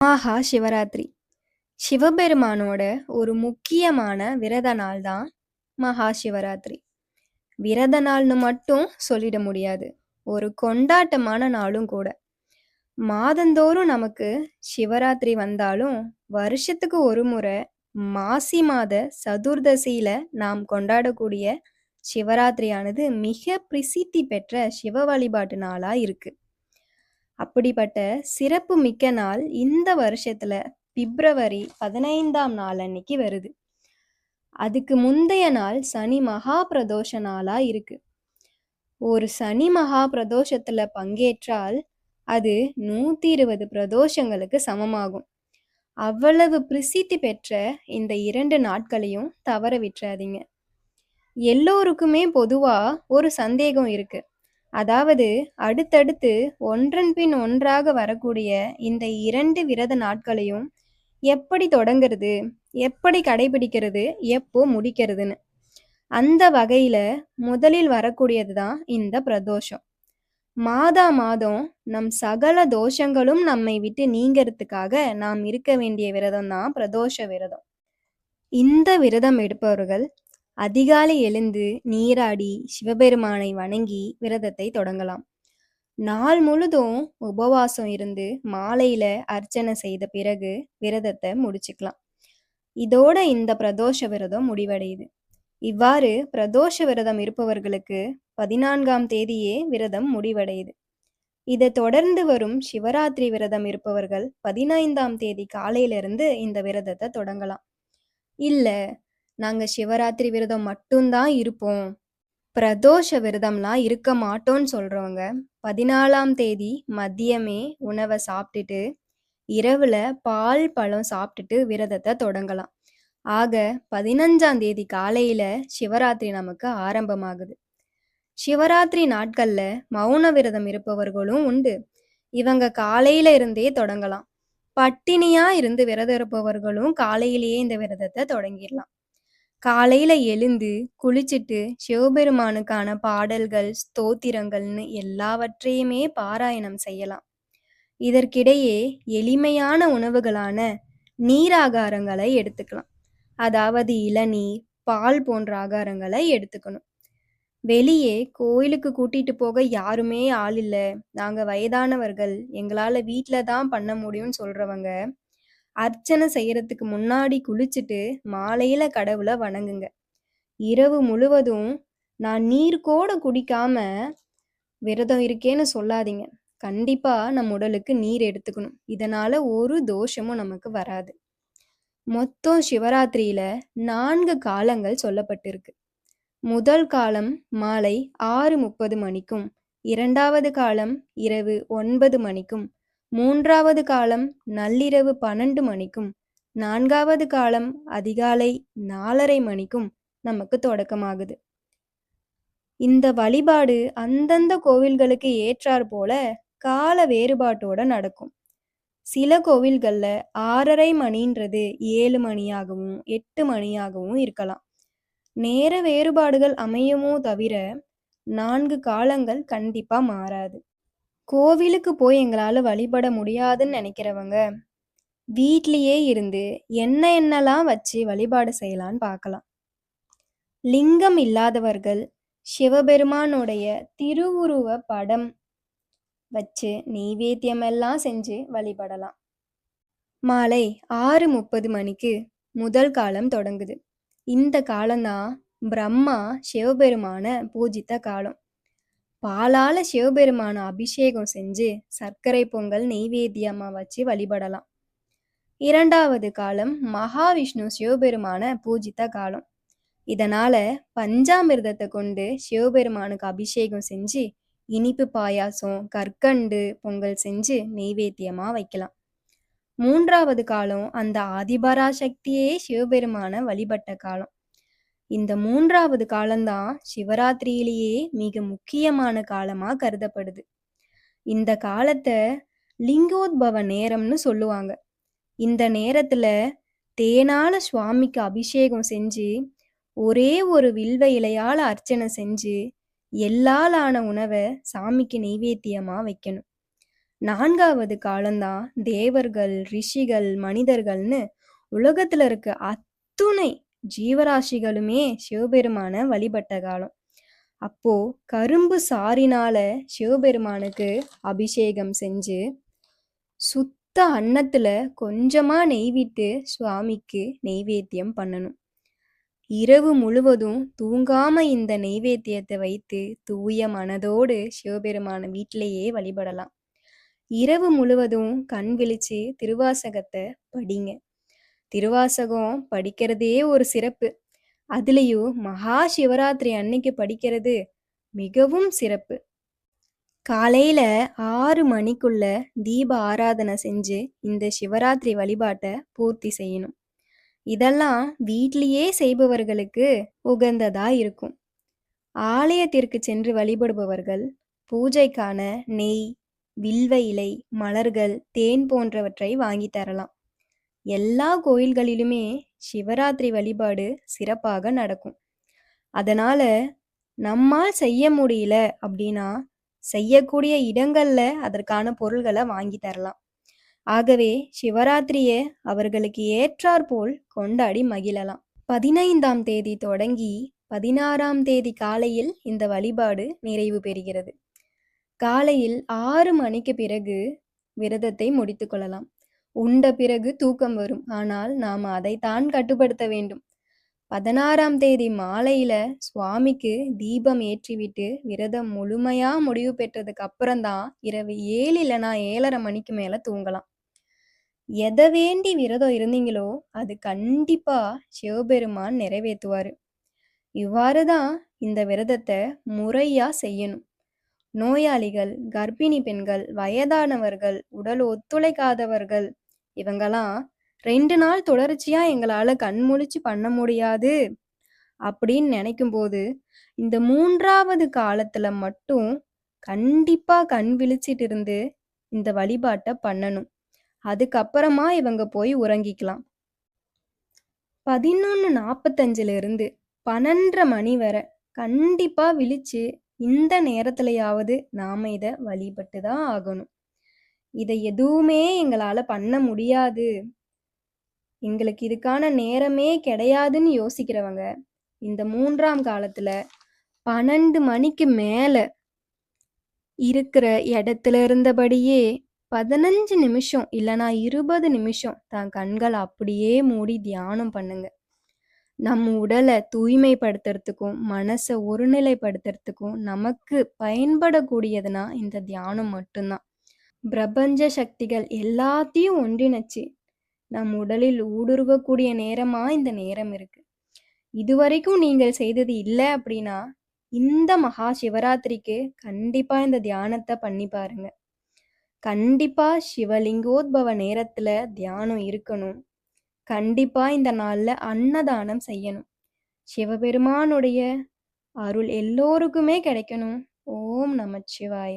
மகா சிவராத்திரி. சிவபெருமானோட ஒரு முக்கியமான விரத நாள் தான் மகா சிவராத்திரி. விரத நாள்னு மட்டும் சொல்லிட முடியாது. ஒரு கொண்டாட்டமான நாளும் கூட. மாதந்தோறும் நமக்கு சிவராத்திரி வந்தாலும் வருஷத்துக்கு ஒரு முறை மாசி மாத சதுர்தசியில நாம் கொண்டாடக்கூடிய சிவராத்திரியானது மிக பிரசித்தி பெற்ற சிவ வழிபாட்டு நாளா இருக்கு. அப்படிப்பட்ட சிறப்பு மிக்க நாள் இந்த வருஷத்துல பிப்ரவரி பதினைந்தாம் நாள் அன்னைக்கு வருது. அதுக்கு முந்தைய நாள் சனி மகா பிரதோஷ நாளா இருக்கு. ஒரு சனி மகா பிரதோஷத்துல பங்கேற்றால் அது நூத்தி இருபது பிரதோஷங்களுக்கு சமமாகும். அவ்வளவு பிரசித்தி பெற்ற இந்த இரண்டு நாட்களையும் தவற விட்டுறாதீங்க. எல்லோருக்குமே பொதுவா ஒரு சந்தேகம் இருக்கு. அதாவது அடுத்தடுத்து ஒன்றன் பின் ஒன்றாக வரக்கூடிய இந்த இரண்டு விரத நாட்களையும் எப்படி தொடங்குறது எப்படி கடைபிடிக்கிறது எப்போ முடிக்கிறதுன்னு. அந்த வகையில முதலில் வரக்கூடியது தான் இந்த பிரதோஷம். மாதா மாதம் நம் சகல தோஷங்களும் நம்மை விட்டு நீங்கிறதுக்காக நாம் இருக்க வேண்டிய விரதம் தான் பிரதோஷ விரதம். இந்த விரதம் எடுப்பவர்கள் அதிகாலை எழுந்து நீராடி சிவபெருமானை வணங்கி விரதத்தை தொடங்கலாம். நாள் முழுதும் உபவாசம் இருந்து மாலையில அர்ச்சனை செய்த பிறகு விரதத்தை முடிச்சுக்கலாம். இதோட இந்த பிரதோஷ விரதம் முடிவடையுது. இவ்வாறு பிரதோஷ விரதம் இருப்பவர்களுக்கு பதினான்காம் தேதியே விரதம் முடிவடையுது. இதை தொடர்ந்து வரும் சிவராத்திரி விரதம் இருப்பவர்கள் பதினைந்தாம் தேதி காலையிலிருந்து இந்த விரதத்தை தொடங்கலாம். இல்ல நாங்க சிவராத்திரி விரதம் மட்டும்தான் இருப்போம். பிரதோஷ விரதம்லாம் இருக்க மாட்டோம்னு சொல்றவங்க பதினாலாம் தேதி மதியமே உணவை சாப்பிட்டுட்டு இரவுல பால் பழம் சாப்பிட்டுட்டு விரதத்தை தொடங்கலாம். ஆக பதினஞ்சாம் தேதி காலையில சிவராத்திரி நமக்கு ஆரம்பமாகுது. சிவராத்திரி நாட்கள்ல மௌன விரதம் இருப்பவர்களும் உண்டு. இவங்க காலையில இருந்தே தொடங்கலாம். பட்டினியா இருந்து விரதம் இருப்பவர்களும் காலையிலேயே இந்த விரதத்தை தொடங்கிடலாம். காலையில எழுந்து குளிச்சுட்டு சிவபெருமானுக்கான பாடல்கள் ஸ்தோத்திரங்கள்னு எல்லாவற்றையுமே பாராயணம் செய்யலாம். இதற்கிடையே எளிமையான உணவுகளான நீராகாரங்களை எடுத்துக்கலாம். அதாவது இளநீர் பால் போன்ற ஆகாரங்களை எடுத்துக்கணும். வெளியே கோயிலுக்கு கூட்டிட்டு போக யாருமே ஆள் இல்லை. நாங்க வயதானவர்கள். எங்களால வீட்ல தான் பண்ண முடியும்னு சொல்றவங்க அர்ச்சனை செய்யறதுக்கு முன்னாடி குளிச்சுட்டு மாலையில கடவுளை வணங்குங்க. இரவு முழுவதும் நான் நீர் கூட குடிக்காம விரதம் இருக்கேன்னு சொல்லாதீங்க. கண்டிப்பா நம் உடலுக்கு நீர் எடுத்துக்கணும். இதனால ஒரு தோஷமும் நமக்கு வராது. மொத்தம் சிவராத்திரியில நான்கு காலங்கள் சொல்லப்பட்டிருக்கு. முதல் காலம் மாலை ஆறு முப்பது மணிக்கும் இரண்டாவது காலம் இரவு ஒன்பது மணிக்கும் மூன்றாவது காலம் நள்ளிரவு பன்னெண்டு மணிக்கும் நான்காவது காலம் அதிகாலை நாலரை மணிக்கும் நமக்கு தொடக்கமாகுது. இந்த வழிபாடு அந்தந்த கோவில்களுக்கு ஏற்றாற் போல கால வேறுபாட்டோட நடக்கும். சில கோவில்கள்ல ஆறரை மணின்றது ஏழு மணியாகவும் எட்டு மணியாகவும் இருக்கலாம். நேர வேறுபாடுகள் அமையுமோ தவிர நான்கு காலங்கள் கண்டிப்பா மாறாது. கோவிலுக்கு போய் எங்களால் வழிபட முடியாதுன்னு நினைக்கிறவங்க வீட்லேயே இருந்து என்ன என்னெல்லாம் வச்சு வழிபாடு செய்யலான்னு பார்க்கலாம் லிங்கம் இல்லாதவர்கள் சிவபெருமானுடைய திருவுருவ படம் வச்சு நெய்வேத்தியம் எல்லாம் செஞ்சு வழிபடலாம். மாலை ஆறு முப்பது மணிக்கு முதல் காலம் தொடங்குது. இந்த காலம்தான் பிரம்மா சிவபெருமான பூஜித்த காலம். பாலால சிவபெருமான அபிஷேகம் செஞ்சு சர்க்கரை பொங்கல் நெய்வேத்தியமா வச்சு வழிபடலாம். இரண்டாவது காலம் மகாவிஷ்ணு சிவபெருமான பூஜித்த காலம். இதனால பஞ்சாமிர்தத்தை கொண்டு சிவபெருமானுக்கு அபிஷேகம் செஞ்சு இனிப்பு பாயாசம் கற்கண்டு பொங்கல் செஞ்சு நெய்வேத்தியமா வைக்கலாம். மூன்றாவது காலம் அந்த ஆதிபராசக்தியே சிவபெருமான வழிபட்ட காலம். இந்த மூன்றாவது காலம்தான் சிவராத்திரியிலேயே மிக முக்கியமான காலமா கருதப்படுது. இந்த காலத்தை லிங்கோத்பவ நேரம்னு சொல்லுவாங்க. இந்த நேரத்துல தேனால சுவாமிக்கு அபிஷேகம் செஞ்சு ஒரே ஒரு வில்வ இலையால அர்ச்சனை செஞ்சு எல்லாலான உணவை சாமிக்கு நெய்வேத்தியமா வைக்கணும். நான்காவது காலம்தான் தேவர்கள் ரிஷிகள் மனிதர்கள்னு உலகத்துல இருக்க அத்துணை ஜீவராசிகளுமே சிவபெருமான வழிபட்ட காலம். அப்போ கரும்பு சாரினால சிவபெருமானுக்கு அபிஷேகம் செஞ்சு சுத்த அன்னத்துல கொஞ்சமா நெய் விட்டு சுவாமிக்கு நெய்வேத்தியம் பண்ணணும். இரவு முழுவதும் தூங்காம இந்த நெய்வேத்தியத்தை வைத்து தூய மனதோடு சிவபெருமான வீட்டிலேயே வழிபடலாம். இரவு முழுவதும் கண் விழிச்சு திருவாசகத்தை படிங்க. திருவாசகம் படிக்கிறதே ஒரு சிறப்பு. அதுலேயும் மகா சிவராத்திரி அன்னைக்கு படிக்கிறது மிகவும் சிறப்பு. காலையில ஆறு மணிக்குள்ள தீப ஆராதனை செஞ்சு இந்த சிவராத்திரி வழிபாட்டை பூர்த்தி செய்யணும். இதெல்லாம் வீட்லேயே செய்பவர்களுக்கு உகந்ததா இருக்கும். ஆலயத்திற்கு சென்று வழிபடுபவர்கள் பூஜைக்கான நெய் வில்வ இலை மலர்கள் தேன் போன்றவற்றை வாங்கி தரலாம். எல்லா கோயில்களிலுமே சிவராத்திரி வழிபாடு சிறப்பாக நடக்கும். அதனால நம்மால் செய்ய முடியல அப்படின்னா செய்யக்கூடிய இடங்கள்ல அதற்கான பொருள்களை வாங்கி தரலாம். ஆகவே சிவராத்திரியை அவர்களுக்கு ஏற்றாற்போல் கொண்டாடி மகிழலாம். பதினைந்தாம் தேதி தொடங்கி பதினாறாம் தேதி காலையில் இந்த வழிபாடு நிறைவு பெறுகிறது. காலையில் ஆறு மணிக்கு பிறகு விரதத்தை முடித்து கொள்ளலாம். உண்ட பிறகு தூக்கம் வரும். ஆனால் நாம் அதைத்தான் கட்டுப்படுத்த வேண்டும். பதினாறாம் தேதி மாலையில சுவாமிக்கு தீபம் ஏற்றிவிட்டு விரதம் முழுமையா முடிவு பெற்றதுக்கு அப்புறம்தான் இரவு ஏழு இல்லைனா ஏழரை மணிக்கு மேல தூங்கலாம். எதை வேண்டி விரதம் இருந்தீங்களோ அது கண்டிப்பா சிவபெருமான் நிறைவேற்றுவாரு. இவ்வாறு தான் இந்த விரதத்தை முறையா செய்யணும். நோயாளிகள் கர்ப்பிணி பெண்கள் வயதானவர்கள் உடல் ஒத்துழைக்காதவர்கள் இவங்கெல்லாம் ரெண்டு நாள் தொடர்ச்சியா எங்களால கண் முழிச்சு பண்ண முடியாது அப்படின்னு நினைக்கும் போது இந்த மூன்றாவது காலத்துல மட்டும் கண்டிப்பா கண் விழிச்சிட்டு இருந்து இந்த வழிபாட்டை பண்ணணும். அதுக்கப்புறமா இவங்க போய் உறங்கிக்கலாம். பதினொன்னு நாற்பத்தஞ்சுல இருந்து பன்னெண்டரை மணி வரை கண்டிப்பா விழிச்சு இந்த நேரத்திலையாவது நாம இதை வழிபட்டு தான் ஆகணும். இதை எதுவுமே எங்களால பண்ண முடியாது. எங்களுக்கு இதுக்கான நேரமே கிடையாதுன்னு யோசிக்கிறவங்க இந்த மூன்றாம் காலத்துல பன்னெண்டு மணிக்கு மேல இருக்கிற இடத்துல இருந்தபடியே பதினஞ்சு நிமிஷம் இல்லைனா இருபது நிமிஷம் தான் கண்கள் அப்படியே மூடி தியானம் பண்ணுங்க. நம்ம உடலை தூய்மைப்படுத்துறதுக்கும் மனசை ஒருநிலைப்படுத்துறதுக்கும் நமக்கு பயன்படக்கூடியதுனா இந்த தியானம் மட்டும்தான். பிரபஞ்ச சக்திகள் எல்லாத்தையும் ஒன்றிணைச்சு நம் உடலில் ஊடுருவக்கூடிய நேரமா இந்த நேரம் இருக்கு. இதுவரைக்கும் நீங்கள் செய்தது இல்லை அப்படின்னா இந்த மகா சிவராத்திரிக்கு கண்டிப்பா இந்த தியானத்தை பண்ணி பாருங்க. கண்டிப்பா சிவலிங்கோத்பவ நேரத்துல தியானம் இருக்கணும். கண்டிப்பா இந்த நாள்ல அன்னதானம் செய்யணும். சிவபெருமானுடைய அருள் எல்லோருக்குமே கிடைக்கணும். ஓம் நமச்சிவாய